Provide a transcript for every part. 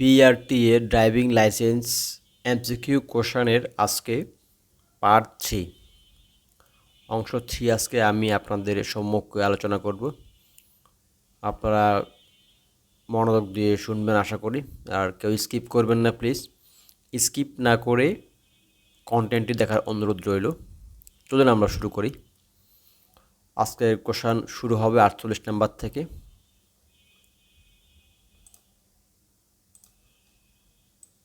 BRT এর driving licence MCQ কোশ্চানের আজকে part three অংশ থ্রি আজকে আমি আপনাদের সম্মুখে আলোচনা করব। আপনারা মনোযোগ দিয়ে শুনবেন আশা করি, আর কেউ স্কিপ করবেন না প্লিজ স্কিপ না করে কন্টেন্টটি দেখার অনুরোধ রইল। চলুন আমরা শুরু করি। আজকের কোশ্চান শুরু হবে আটচল্লিশ নাম্বার থেকে।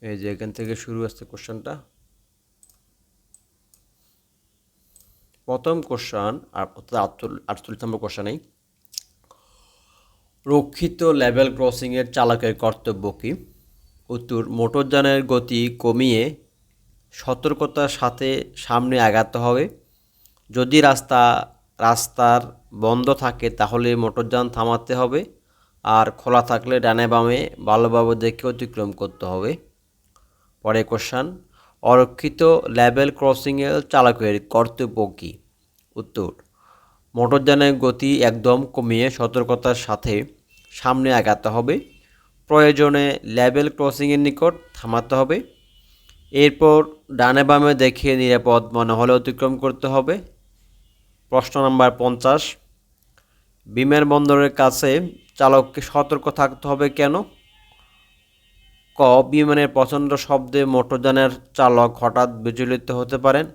এই যে এখান থেকে শুরু আসছে কোশ্চেনটা প্রথম কোশ্চান আর আটচল্লিশ নম্বর কোশ্চানেই রক্ষিত লেভেল ক্রসিংয়ের চালকের কর্তব্য কী? উত্তর, মোটরযানের গতি কমিয়ে সতর্কতার সাথে সামনে আগাতে হবে। যদি রাস্তা, রাস্তার বন্ধ থাকে তাহলে মোটরযান থামাতে হবে। আর খোলা থাকলে ডানে বামে ভালোভাবে দেখে অতিক্রম করতে হবে। পরে কোশ্চান অরক্ষিত লেভেল ক্রসিংয়ের চালকের কর্তব্য কী? উত্তর, মোটরযানের গতি একদম কমিয়ে সতর্কতার সাথে সামনে আগাতে হবে। প্রয়োজনে লেভেল ক্রসিংয়ের নিকট থামাতে হবে। এরপর ডানে বামে দেখে নিরাপদ মনে হলে অতিক্রম করতে হবে। প্রশ্ন নাম্বার পঞ্চাশ, বিমানবন্দরের কাছে চালককে সতর্ক থাকতে হবে কেন? ক বিমানের প্রচণ্ড শব্দে মোটরযানের চালক হঠাৎ বিচলিত হতে পারেন।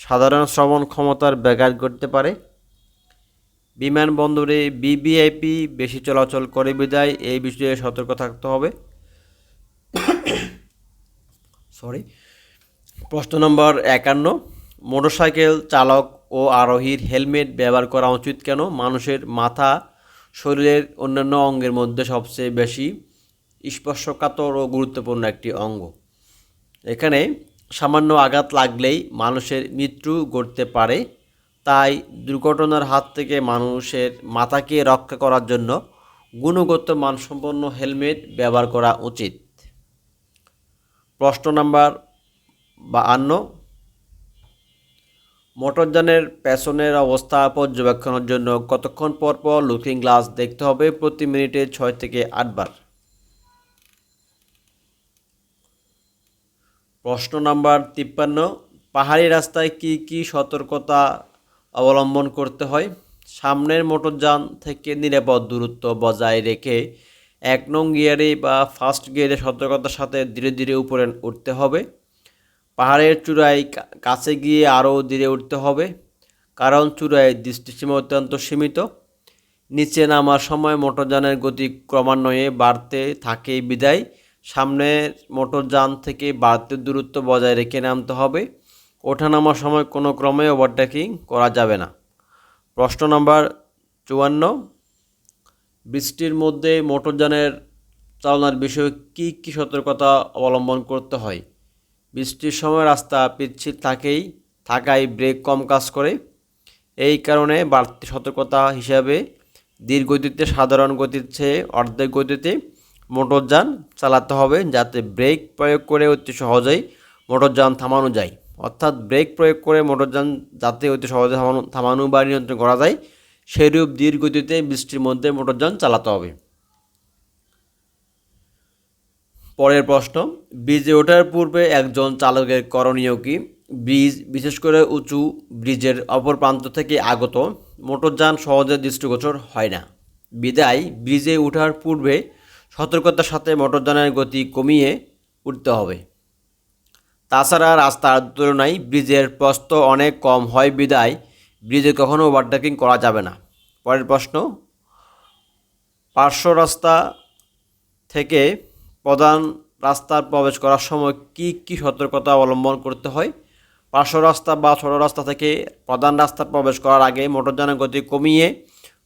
সাধারণ শ্রবণ ক্ষমতার ব্যাঘাত ঘটতে পারে। বিমানবন্দরে বিবিআইপি বেশি চলাচল করে বিদায়, এই বিষয়ে সতর্ক থাকতে হবে। সরি প্রশ্ন নম্বর একান্ন। মোটরসাইকেল চালক ও আরোহীর হেলমেট ব্যবহার করা উচিত কেন? মানুষের মাথা, শরীরের অন্যান্য অঙ্গের মধ্যে সবচেয়ে বেশি স্পর্শকাতর ও গুরুত্বপূর্ণ একটি অঙ্গ। এখানে সামান্য আঘাত লাগলেই মানুষের মৃত্যু ঘটতে পারে। তাই দুর্ঘটনার হাত থেকে মানুষের মাথাকে রক্ষা করার জন্য গুণগত মানসম্পন্ন হেলমেট ব্যবহার করা উচিত। প্রশ্ন নাম্বার বা বাহান্ন। মোটরযানের পেছনের অবস্থা পর্যবেক্ষণের জন্য কতক্ষণ পর পর লুকিং গ্লাস দেখতে হবে প্রতি মিনিটে ছয় থেকে আটবার? প্রশ্ন নাম্বার তিপ্পান্ন, পাহাড়ি রাস্তায় কি কি সতর্কতা অবলম্বন করতে হয়? সামনের মোটরযান থেকে নিরাপদ দূরত্ব বজায় রেখে এক নং গিয়ারে বা ফার্স্ট গিয়ারে সতর্কতার সাথে ধীরে ধীরে উপরে উঠতে হবে। পাহাড়ের চূড়ায় কাছে গিয়ে আরও ধীরে উঠতে হবে, কারণ চূড়ায় দৃষ্টিসীমা অত্যন্ত সীমিত। নিচে নামার সময় মোটরযানের গতি ক্রমান্বয়ে বাড়তে থাকে বিদায়। সামনের মোটরযান থেকে বাড়তি দূরত্ব বজায় রেখে নামতে হবে। ওঠানামার সময় কোনো ক্রমে ওভারটেকিং করা যাবে না। প্রশ্ন নম্বর চুয়ান্ন, বৃষ্টির মধ্যে মোটরযানের চালনার বিষয়ে কী কী সতর্কতা অবলম্বন করতে হয়? বৃষ্টির সময় রাস্তা পিচ্ছিল থাকেই, থাকায় ব্রেক কম কাজ করে। এই কারণে বাড়তি সতর্কতা হিসাবে ধীর গতিতে সাধারণ গতির চেয়ে অর্ধেক গতিতে মোটরযান চালাতে হবে যাতে ব্রেক প্রয়োগ করে অতি সহজেই মোটরযান থামানো যায়। অর্থাৎ ব্রেক প্রয়োগ করে মোটরযান যাতে অতি সহজে থামানো থামানো বা নিয়ন্ত্রণ করা যায়, সেরূপ ধীর গতিতে বৃষ্টির মধ্যে মোটরযান চালাতে হবে। পরের প্রশ্ন, ব্রিজে ওঠার পূর্বে একজন চালকের করণীয় কি? ব্রিজ, বিশেষ করে উঁচু ব্রিজের অপর প্রান্ত থেকে আগত মোটরযান সহজে দৃষ্টিগোচর হয় না। বিদায়, ব্রিজে ওঠার পূর্বে সতর্কতার সাথে মোটরযানের গতি কমিয়ে উঠতে হবে। তাছাড়া রাস্তার তুলনায় ব্রিজের প্রস্থ অনেক কম হয় বিদায়। ব্রিজে কখনো ওভারটেকিং করা যাবে না। পরের প্রশ্ন, পার্শ্ব রাস্তা থেকে প্রধান রাস্তার প্রবেশ করার সময় কি কি সতর্কতা অবলম্বন করতে হয়? পার্শ্ব রাস্তা বা ছোট রাস্তা থেকে প্রধান রাস্তার প্রবেশ করার আগে মোটরযানের গতি কমিয়ে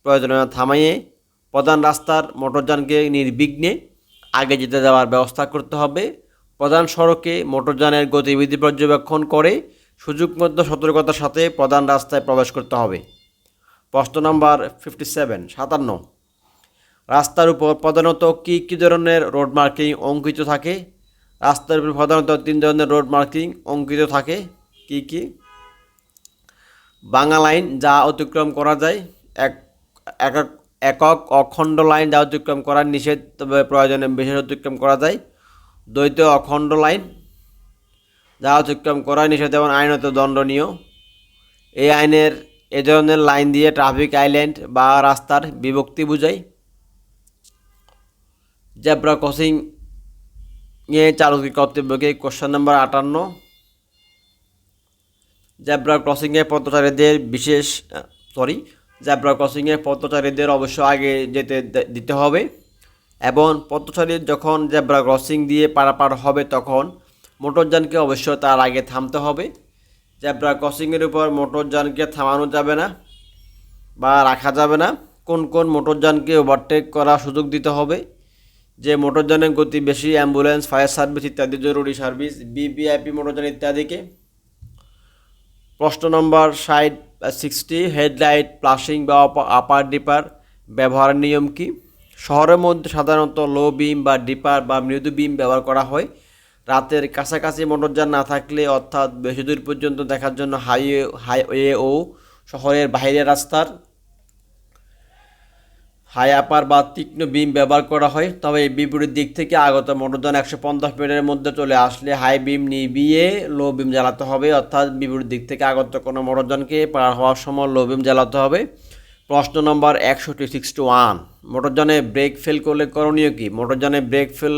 প্রয়োজনীয় থামাইয়ে প্রধান রাস্তার মোটরযানকে নির্বিঘ্নে আগে যেতে দেওয়ার ব্যবস্থা করতে হবে। প্রধান সড়কে মোটরযানের গতিবিধি পর্যবেক্ষণ করে সুযোগ মধ্যে সতর্কতার সাথে প্রধান রাস্তায় প্রবেশ করতে হবে। প্রশ্ন নম্বর ফিফটি সেভেন সাতান্ন। রাস্তার উপর প্রধানত কী কী ধরনের রোড মার্কিং অঙ্কিত থাকে? রাস্তার উপর প্রধানত তিন ধরনের রোড মার্কিং অঙ্কিত থাকে। কি কি? বাংলা লাইন যা অতিক্রম করা যায়। এক একক একক অখণ্ড লাইন যা অতিক্রম করার নিষেধ, তবে প্রয়োজনে বিশেষ অতিক্রম করা যায়। দ্বৈত অখণ্ড লাইন যা অতিক্রম করা নিষেধ এবং আইনত দণ্ডনীয়। এই আইনের, এ ধরনের লাইন দিয়ে ট্রাফিক আইল্যান্ড বা রাস্তার বিভক্তি বোঝায় জেব্রা ক্রসিং এ চালকের কর্তব্যকে কোশ্চেন নম্বর আটান্ন। জেব্রা ক্রসিংয়ে পথচারীদের বিশেষ, সরি জেব্রা ক্রসিংয়ে পথচারীদের অবশ্য আগে যেতে দিতে হবে। এবং পথচারী যখন জেব্রা ক্রসিং দিয়ে পারাপার হবে তখন মোটরযানকে অবশ্য তার আগে থামতে হবে। জেব্রা ক্রসিংয়ের উপর মোটরযানকে থামানো যাবে না বা রাখা যাবে না। কোন কোন মোটরযানকে ওভারটেক করার সুযোগ দিতে হবে? যে মোটরযানের গতি বেশি অ্যাম্বুলেন্স ফায়ার সার্ভিস ইত্যাদি জরুরি সার্ভিস বিপিআইপি মোটরযান ইত্যাদিকে। প্রশ্ন নম্বর ষাট সিক্সটি হেডলাইট প্লাশিং বা আপার ডিপার ব্যবহারের নিয়ম কি? শহরের মধ্যে সাধারণত লো বিম বা ডিপার বা মৃদু বিম ব্যবহার করা হয়। রাতের কাছাকাছি মোটরযান না থাকলে অর্থাৎ বেশি দূর পর্যন্ত দেখার জন্য হাইওয়ে হাইওয়ে ও শহরের বাইরের রাস্তার হাই আপার বা তীক্ষ্ণ বিম ব্যবহার করা হয়, তবে বিপরীত দিক থেকে আগত মোটরযান একশো পঞ্চাশ মিটারের মধ্যে চলে আসলে হাই বিম নিবিয়ে লো বিম জ্বালাতে হবে, অর্থাৎ বিপরীত দিক থেকে আগত কোনো মোটরযানকে পার হওয়ার সময় লো বিম জ্বালাতে হবে। প্রশ্ন নম্বর একষট্টি সিক্সটি ওয়ান মোটরযানে ব্রেক ফেল করলে করণীয় কি? মোটরযানে ব্রেক ফেল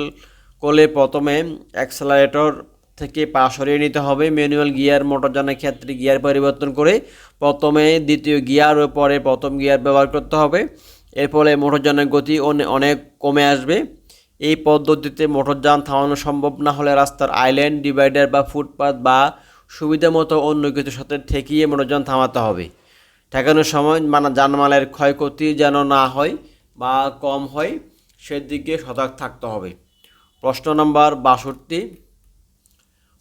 করলে প্রথমে অ্যাক্সেলারেটর থেকে পা সরিয়ে নিতে হবে, ম্যানুয়াল গিয়ার মোটরযানের ক্ষেত্রে গিয়ার পরিবর্তন করে প্রথমে দ্বিতীয় গিয়ার ও পরে প্রথম গিয়ার ব্যবহার করতে হবে। এর ফলে মোটরযানের গতি অনেক কমে আসবে। এই পদ্ধতিতে মোটরযান থামানো সম্ভব না হলে রাস্তার আইল্যান্ড, ডিভাইডার বা ফুটপাথ বা সুবিধা মতো অন্য কিছুর সাথে ঠেকিয়ে মোটরযান থামাতে হবে। ঠেকানোর সময় মানে জানমালের ক্ষয়ক্ষতি যেন না হয় বা কম হয়, সেদিকে সজাগ থাকতে হবে। প্রশ্ন নম্বর বাষট্টি।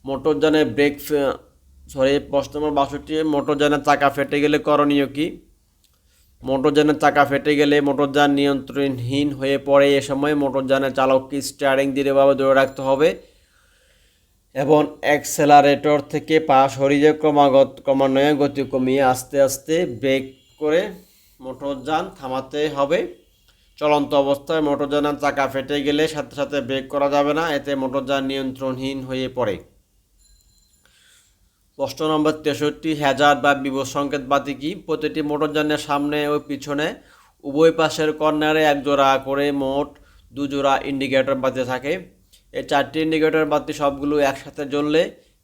মোটরযানের ব্রেক সরি, প্রশ্ন নম্বর বাষট্টি, মোটরযানের চাকা ফেটে গেলে করণীয় কি? মোটরযানের চাকা ফেটে গেলে মোটরযান নিয়ন্ত্রণহীন হয়ে পড়ে। এ সময় মোটরযানের চালককে স্টিয়ারিং দৃঢ়ভাবে ধরে রাখতে হবে এবং অ্যাক্সেলারেটর থেকে পা সরিয়ে ক্রমাগত ক্রমান্বয়ে গতি কমিয়ে আস্তে আস্তে ব্রেক করে মোটরযান থামাতে হবে। চলন্ত অবস্থায় মোটরযানের চাকা ফেটে গেলে সাথে সাথে ব্রেক করা যাবে না। এতে মোটরযান নিয়ন্ত্রণহীন হয়ে পড়ে। প্রশ্ন নম্বর তেষট্টি হ্যাজার বা বিপদ সংকেত বাতি কি? প্রতিটি মোটরযানের সামনে ও পিছনে উভয় পাশের কর্নারে এক জোড়া করে মোট দু জোড়া ইন্ডিকেটর বাতি থাকে। এই চারটি ইন্ডিকেটর বাতি সবগুলো একসাথে জ্বললে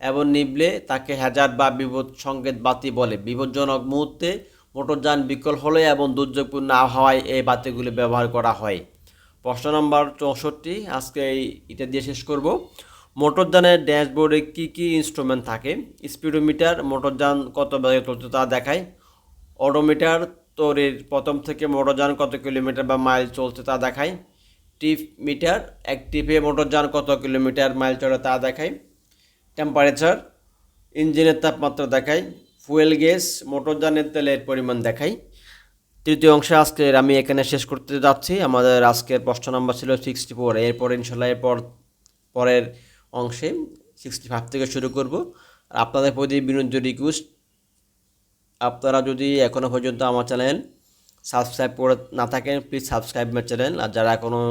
এবং নিবলে তাকে হ্যাজার বা বিপদ সংকেত বাতি বলে। বিপজ্জনক মুহূর্তে মোটরযান বিকল হলে এবং দুর্যোগপূর্ণ আবহাওয়ায় এই বাতিগুলি ব্যবহার করা হয়। প্রশ্ন নম্বর চৌষট্টি, আজকে এই এটা দিয়ে শেষ করব। মোটরযানের ড্যাশবোর্ডে কী কী ইনস্ট্রুমেন্ট থাকে? স্পিডোমিটার, মোটরযান কত বেগে চলছে তা দেখায়। অডোমিটার তৈরির প্রথম থেকে মোটরযান কত কিলোমিটার বা মাইল চলছে তা দেখায়। টিপ মিটার, এক টিপে মোটরযান কত কিলোমিটার, মাইল চলে তা দেখায়। টেম্পারেচার, ইঞ্জিনের তাপমাত্রা দেখায়। ফুয়েল গ্যাস, মোটরযানের তেলের পরিমাণ দেখায়। তৃতীয় অংশে আজকের আমি এখানে শেষ করতে যাচ্ছি। আমাদের আজকের প্রশ্ন নাম্বার ছিল সিক্সটি ফোর এরপর ইনশাল্লাহ এরপর পরের অংশে সিক্সটি ফাইভ থেকে শুরু করব। আর আপনাদের প্রতি বিনোদ রিকোয়েস্ট আপনারা যদি এখনও পর্যন্ত আমার চ্যানেল সাবস্ক্রাইব করে না থাকেন প্লিজ সাবস্ক্রাইব মাই চ্যানেল আর যারা এখনও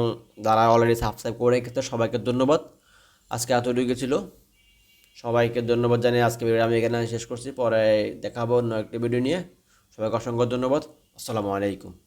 যারা অলরেডি সাবস্ক্রাইব করে রেখেছে, সবাইকে ধন্যবাদ। আজকে এতটুকু ছিল। সবাইকে ধন্যবাদ জানিয়ে আজকে ভিডিও আমি এখানে শেষ করছি। পরে দেখাবো অন্য একটি ভিডিও নিয়ে। সবাইকে অসংখ্য ধন্যবাদ। আসসালামু আলাইকুম।